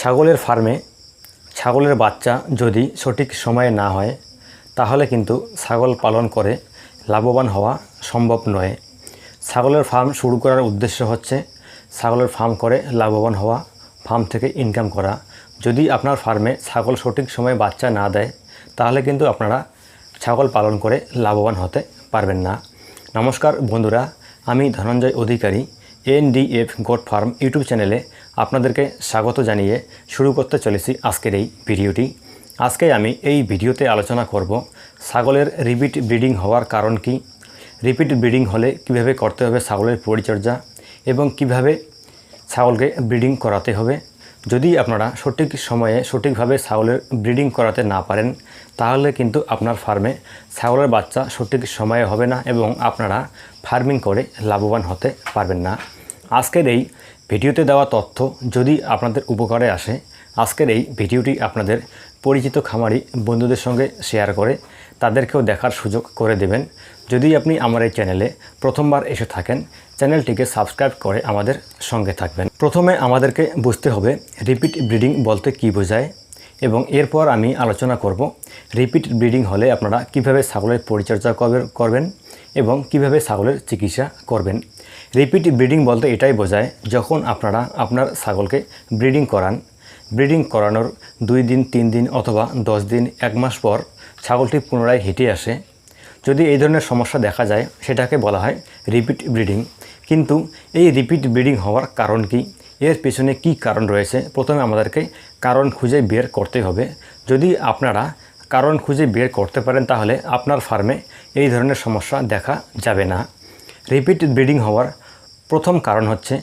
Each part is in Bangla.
ছাগলের ফার্মে ছাগলের বাচ্চা যদি সঠিক সময়ে না হয়, তাহলে কিন্তু ছাগল পালন করে লাভবান হওয়া সম্ভব নয়। ছাগলের ফার্ম শুরু করার উদ্দেশ্য হচ্ছে ছাগলের ফার্ম করে লাভবান হওয়া, ফার্ম থেকে ইনকাম করা। যদি আপনার ফার্মে ছাগল সঠিক সময়ে বাচ্চা না দেয়, তাহলে কিন্তু আপনারা ছাগল পালন করে লাভবান হতে পারবেন না। নমস্কার বন্ধুরা, আমি Dhananjay Adhikari. NDF goat farm YouTube চ্যানেলে আপনাদেরকে স্বাগত জানিয়ে শুরু করতে চলেছি আজকের এই ভিডিওটি। আজকে আমি এই ভিডিওতে আলোচনা করব ছাগলের রিপিট ব্রিডিং হওয়ার কারণ কি, রিপিট ব্রিডিং হলে কীভাবে করতে হবে ছাগলের পরিচর্যা এবং কীভাবে ছাগলকে ব্রিডিং করাতে হবে যদি আপনারা সঠিক সময়ে সঠিকভাবে ছাগলের ব্রিডিং করাতে না পারেন, তাহলে কিন্তু আপনার ফার্মে ছাগলের বাচ্চা সঠিক সময়ে হবে না এবং আপনারা ফার্মিং করে লাভবান হতে পারবেন না। আজকের এই ভিডিওতে দেওয়া তথ্য যদি আপনাদের উপকারে আসে, আজকের এই ভিডিওটি আপনাদের পরিচিত খামারি বন্ধুদের সঙ্গে শেয়ার করে তাদেরকেও দেখার সুযোগ করে দেবেন। যদি আপনি আমার এই চ্যানেলে প্রথমবার এসে থাকেন, চ্যানেলটিকে সাবস্ক্রাইব করে আমাদের সঙ্গে থাকবেন। প্রথমে আমাদেরকে বুঝতে হবে রিপিট ব্রিডিং বলতে কী বোঝায় এবং এরপর আমি আলোচনা করব রিপিট ব্রিডিং হলে আপনারা কীভাবে ছাগলের পরিচর্যা করবে- করবেন এবং কীভাবে ছাগলের চিকিৎসা করবেন। রিপিট ব্রিডিং বলতে এটাই বোঝায়, যখন আপনারা আপনার ছাগলকে ব্রিডিং করান, ব্রিডিং করানোর দুই দিন, তিন দিন অথবা দশ দিন, এক মাস পর ছাগলটি পুনরায় হেঁটে আসে। যদি এই ধরনের সমস্যা দেখা যায়, সেটাকে বলা হয় রিপিট ব্রিডিং কিন্তু এই রিপিট ব্রিডিং হওয়ার কারণ কি? এর পেছনে কি কারণ রয়েছে? প্রথমে আমাদেরকে কারণ খুঁজে বের করতে হবে। যদি আপনারা কারণ খুঁজে বের করতে পারেন, তাহলে আপনার ফার্মে এই ধরনের সমস্যা দেখা যাবে না। রিপিট ব্রিডিং হওয়ার প্রথম কারণ হচ্ছে,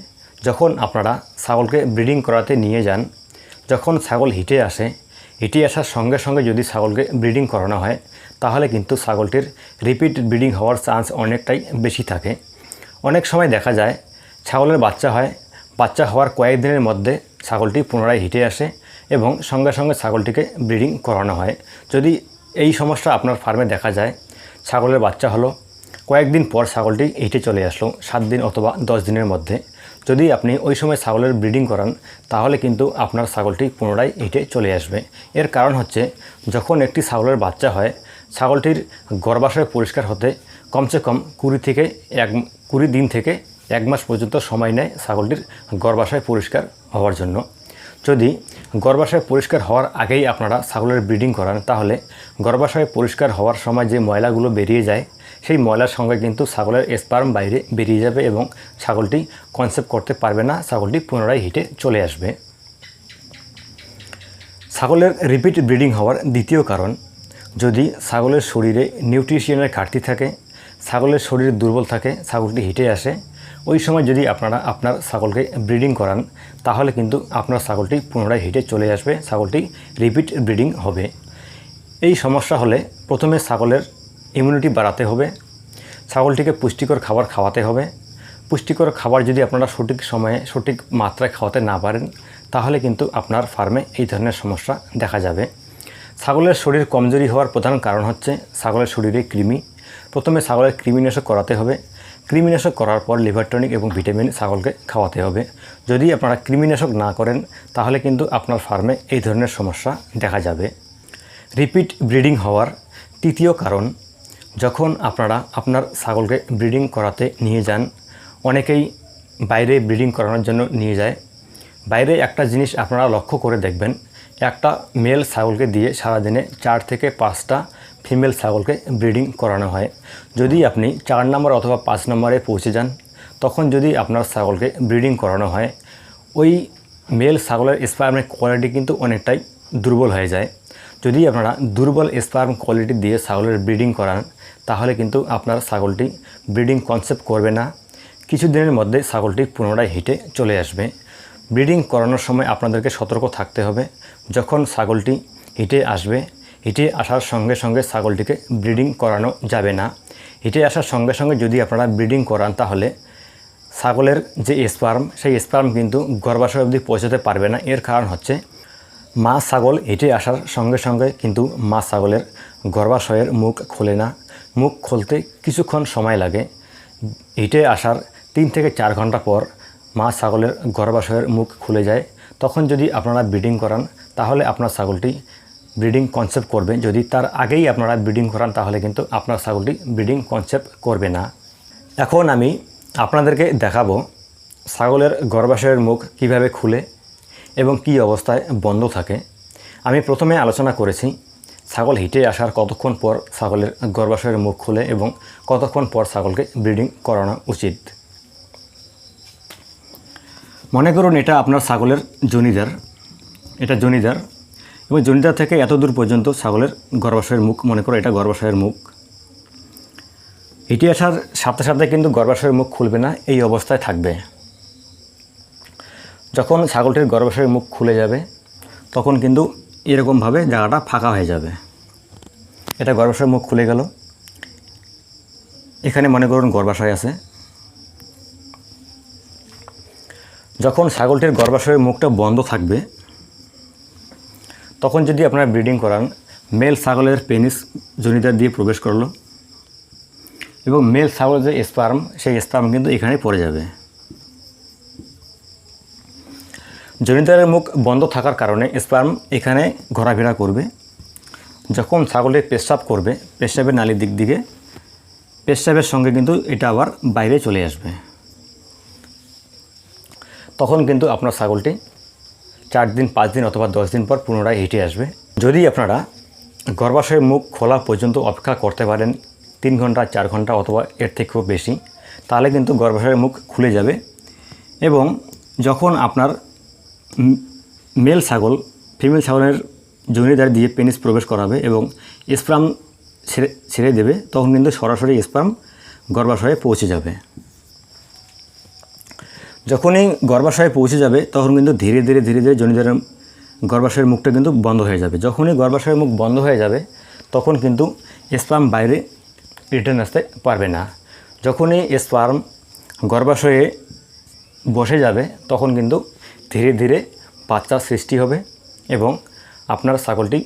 যখন আপনারা ছাগলকে ব্রিডিং করাতে নিয়ে যান, যখন ছাগল হিটে আসে হিটে আসার সঙ্গে সঙ্গে যদি ছাগলকে ব্রিডিং করানো হয়, তাহলে কিন্তু ছাগলটির রিপিট ব্রিডিং হওয়ার চান্স অনেকটাই বেশি থাকে। অনেক সময় দেখা যায়, ছাগলের বাচ্চা হয়, বাচ্চা হওয়ার কয়েকদিনের মধ্যে ছাগলটি পুনরায় হিটে আসে এবং সঙ্গে সঙ্গে ছাগলটিকে ব্রিডিং করানো হয়। যদি এই সমস্যা আপনার ফার্মে দেখা যায়, ছাগলের বাচ্চা হলো, কয়েকদিন পর ছাগলটি হিটে চলে আসলো, সাত দিন অথবা দশ দিনের মধ্যে। যদি আপনি ওই সময় ছাগলের ব্রিডিং করান, তাহলে কিন্তু আপনার ছাগলটি পুনরায় হেঁটে চলে আসবে। এর কারণ হচ্ছে, যখন একটি ছাগলের বাচ্চা হয়, ছাগলটির গর্ভাশয় পরিষ্কার হতে কমসে কম কুড়ি থেকে এক, কুড়ি দিন থেকে এক মাস পর্যন্ত সময় নেয় ছাগলটির গর্ভাশয় পরিষ্কার হওয়ার জন্য। যদি গর্ভাশয় পরিষ্কার হওয়ার আগেই আপনারা ছাগলের ব্রিডিং করান। তাহলে গর্ভাশয় পরিষ্কার হওয়ার সময় যে ময়লাগুলো বেরিয়ে যায়, সেই ময়লার সঙ্গে কিন্তু ছাগলের স্পার্ম বাইরে বেরিয়ে যাবে এবং ছাগলটি কনসেপ্ট করতে পারবে না, ছাগলটি পুনরায় হিটে চলে আসবে। ছাগলের রিপিট ব্রিডিং হওয়ার দ্বিতীয় কারণ, যদি ছাগলের শরীরে নিউট্রিশিয়ানের ঘাটতি থাকে, ছাগলের শরীর দুর্বল থাকে, ছাগলটি হিটে আসে ওই সময় যদি আপনারা আপনার ছাগলকে ব্রিডিং করান, তাহলে কিন্তু আপনার ছাগলটি পুনরায় হিটে চলে আসবে, ছাগলটি রিপিট ব্রিডিং হবে। এই সমস্যা হলে প্রথমে ছাগলের ইমিউনিটি বাড়াতে হবে, ছাগলটিকে পুষ্টিকর খাবার খাওয়াতে হবে। পুষ্টিকর খাবার যদি আপনারা সঠিক সময়ে, সঠিক মাত্রায় খাওয়াতে না পারেন, তাহলে কিন্তু আপনার ফার্মে এই ধরনের সমস্যা দেখা যাবে। ছাগলের শরীর কমজোরি হওয়ার প্রধান কারণ হচ্ছে ছাগলের শরীরে কৃমি। প্রথমে ছাগলের কৃমিনাশক করাতে হবে কৃমিনাশক করার পর লিভার টনিক এবং ভিটামিন ছাগলকে খাওয়াতে হবে। যদি আপনারা কৃমিনাশক না করেন, তাহলে কিন্তু আপনার ফার্মে এই ধরনের সমস্যা দেখা যাবে। রিপিট ব্রিডিং হওয়ার তৃতীয় কারণ, যখন আপনারা আপনার ছাগলকে ব্রিডিং করাতে নিয়ে যান, অনেকেই বাইরে ব্রিডিং করানোর জন্য নিয়ে যায়। বাইরে একটা জিনিস আপনারা লক্ষ্য করে দেখবেন, একটা মেল ছাগলকে দিয়ে সারাদিনে চার থেকে পাঁচটা ফিমেল ছাগলকে ব্রিডিং করানো হয়। যদি আপনি চার নম্বর অথবা পাঁচ নম্বরে পৌঁছে যান, তখন যদি আপনার ছাগলকে ব্রিডিং করানো হয়, ওই মেল ছাগলের স্পার্মের কোয়ালিটি কিন্তু অনেকটাই দুর্বল হয়ে যায়। যদি আপনারা দুর্বল স্পার্ম কোয়ালিটি দিয়ে ছাগলের ব্রিডিং করান, তাহলে কিন্তু আপনার ছাগলটি ব্রিডিং কনসেপ্ট করবে না। কিছুদিনের মধ্যে ছাগলটি পুনরায় হিটে চলে আসবে। ব্রিডিং করানোর সময় আপনাদেরকে সতর্ক থাকতে হবে। যখন ছাগলটি হিটে আসবে হিটে আসার সঙ্গে সঙ্গে ছাগলটিকে ব্রিডিং করানো যাবে না। হিটে আসার সঙ্গে সঙ্গে যদি আপনারা ব্রিডিং করান তাহলে ছাগলের যে স্পার্ম, সেই স্পার্ম কিন্তু গর্ভাশয় অবধি পৌঁছাতে পারবে না। এর কারণ হচ্ছে মা ছাগল হেঁটে আসার সঙ্গে সঙ্গে কিন্তু মা ছাগলের গর্ভাশয়ের মুখ খোলে না। মুখ খুলতে কিছুক্ষণ সময় লাগে। হেঁটে আসার তিন থেকে চার ঘণ্টা পর মা ছাগলের গর্ভাশয়ের মুখ খুলে যায়। তখন যদি আপনারা ব্রিডিং করান, তাহলে আপনার ছাগলটি ব্রিডিং কনসেপ্ট করবেন। যদি তার আগেই আপনারা ব্রিডিং করান, তাহলে কিন্তু আপনার ছাগলটি ব্রিডিং কনসেপ্ট করবে না। এখন আমি আপনাদেরকে দেখাবো ছাগলের গর্ভাশয়ের মুখ কীভাবে খুলে এবং কি অবস্থায় বন্ধ থাকে। আমি প্রথমে আলোচনা করেছি ছাগল হিটে আসার কতক্ষণ পর ছাগলের গর্ভাশয়ের মুখ খুলে এবং কতক্ষণ পর ছাগলকে ব্রিডিং করানো উচিত। মনে করুন এটা আপনার ছাগলের জনিদার, এটা জনিদার এবং জনিদার থেকে এত দূর পর্যন্ত ছাগলের গর্ভাশয়ের মুখ, মনে করো এটা গর্ভাশয়ের মুখ। এটি আসার সাথে সাথে কিন্তু গর্ভাশয়ের মুখ খুলবে না, এই অবস্থায় থাকবে। যখন ছাগলটির গর্ভাশয়ের মুখ খুলে যাবে, তখন কিন্তু এরকমভাবে জায়গাটা ফাঁকা হয়ে যাবে। এটা গর্ভাশয়ের মুখ খুলে গেল। এখানে মনে করুন গর্ভাশয় আছে। যখন ছাগলটির গর্ভাশয়ের মুখটা বন্ধ থাকবে তখন যদি আপনারা ব্রিডিং করান মেল ছাগলের পেনিস জনিদার দিয়ে প্রবেশ করল এবং মেল ছাগলের যে স্পার্ম সেই স্পার্ম কিন্তু এখানে পড়ে যাবে। জনিদারের মুখ বন্ধ থাকার কারণে স্পার্ম এখানে ঘোরাফেরা করবে। যখন ছাগলের পেশাব করবে, পেশাবের নালির দিক দিকে, পেশাবের সঙ্গে কিন্তু এটা আবার বাইরে চলে আসবে। তখন কিন্তু আপনার ছাগলটি চার দিন পাঁচ দিন অথবা দশ দিন পর পুনরায় হেঁটে আসবে। যদি আপনারা গর্ভাশয়ের মুখ খোলা পর্যন্ত অপেক্ষা করতে পারেন তিন ঘণ্টা, চার ঘণ্টা অথবা এর থেকেও বেশি, তাহলে কিন্তু গর্ভাশয়ের মুখ খুলে যাবে এবং যখন আপনার মেল ছাগল, ফিমেল ছাগলের জনিদার দিয়ে পেনিস প্রবেশ করাবে এবং স্প্রাম ছেড়ে ছেড়ে দেবে, তখন কিন্তু সরাসরি স্প্রাম গর্ভাশয়ে পৌঁছে যাবে। যখনই গর্ভাশয়ে পৌঁছে যাবে, তখন কিন্তু ধীরে ধীরে ধীরে ধীরে জনিদারের গর্ভাশয়ের মুখটা কিন্তু বন্ধ হয়ে যাবে। যখনই গর্ভাশয়ের মুখ বন্ধ হয়ে যাবে, তখন কিন্তু স্পার্ম বাইরে রিটার্ন আসতে পারবে না। যখনই স্পার্ম গর্ভাশয়ে বসে যাবে, তখন কিন্তু ধীরে ধীরে বাচ্চার সৃষ্টি হবে এবং আপনার ছাগলটি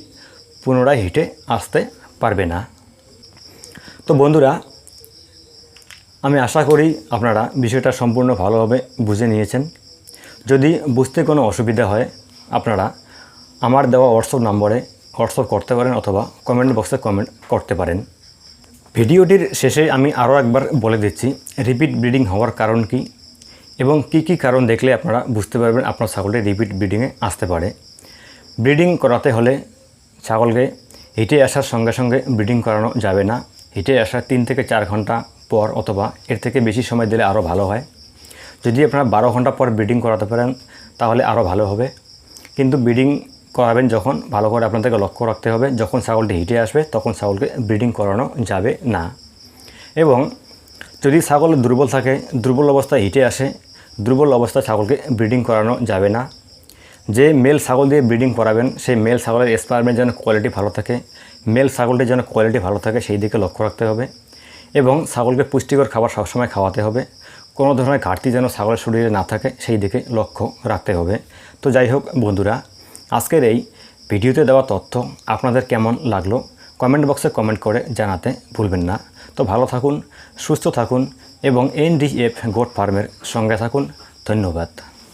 পুনরায় হিটে আসতে পারবে না। তো বন্ধুরা আমি আশা করি আপনারা বিষয়টা সম্পূর্ণ ভালোভাবে বুঝে নিয়েছেন। যদি বুঝতে কোনো অসুবিধা হয়, আপনারা আমার দেওয়া হোয়াটসঅ্যাপ নম্বরে হোয়াটসঅ্যাপ করতে পারেন অথবা কমেন্ট বক্সে কমেন্ট করতে পারেন। ভিডিওটির শেষে আমি আরও একবার বলে দিচ্ছি রিপিট ব্রিডিং হওয়ার কারণ কি এবং কি কি কারণ দেখলে আপনারা বুঝতে পারবেন আপনার ছাগলটি রিপিট ব্রিডিংয়ে আসতে পারে। ব্রিডিং করাতে হলে ছাগলকে হেঁটে আসার সঙ্গে সঙ্গে ব্রিডিং করানো যাবে না। হেঁটে আসার তিন থেকে চার ঘণ্টা পর অথবা এর থেকে বেশি সময় দিলে আরও ভালো হয়। যদি আপনারা বারো ঘণ্টা পর ব্রিডিং করাতে পারেন, তাহলে আরও ভালো হবে। কিন্তু ব্রিডিং করাবেন যখন, ভালো করে আপনাদেরকে লক্ষ্য রাখতে হবে। যখন ছাগলটি হিটে আসবে, তখন ছাগলকে ব্রিডিং করানো যাবে না। এবং যদি ছাগল দুর্বল থাকে, দুর্বল অবস্থায় হিটে আসে, দুর্বল অবস্থায় ছাগলকে ব্রিডিং করানো যাবে না। যে মেল ছাগল দিয়ে ব্রিডিং করাবেন, সেই মেল ছাগলের স্পার্মের যেন কোয়ালিটি ভালো থাকে মেল ছাগলটির যেন কোয়ালিটি ভালো থাকে, সেই দিকে লক্ষ্য রাখতে হবে। এবং ছাগলকে পুষ্টিকর খাবার সবসময় খাওয়াতে হবে। কোনো ধরনের ঘাটতি যেন ছাগলের শরীরে না থাকে, সেই দিকে লক্ষ্য রাখতে হবে। তো যাই হোক বন্ধুরা, আজকের এই ভিডিওতে দেওয়া তথ্য আপনাদের কেমন লাগল কমেন্ট বক্সে কমেন্ট করে জানাতে ভুলবেন না। তো ভালো থাকুন, সুস্থ থাকুন এবং এনডিএফ গোট ফার্মের সঙ্গে থাকুন। ধন্যবাদ।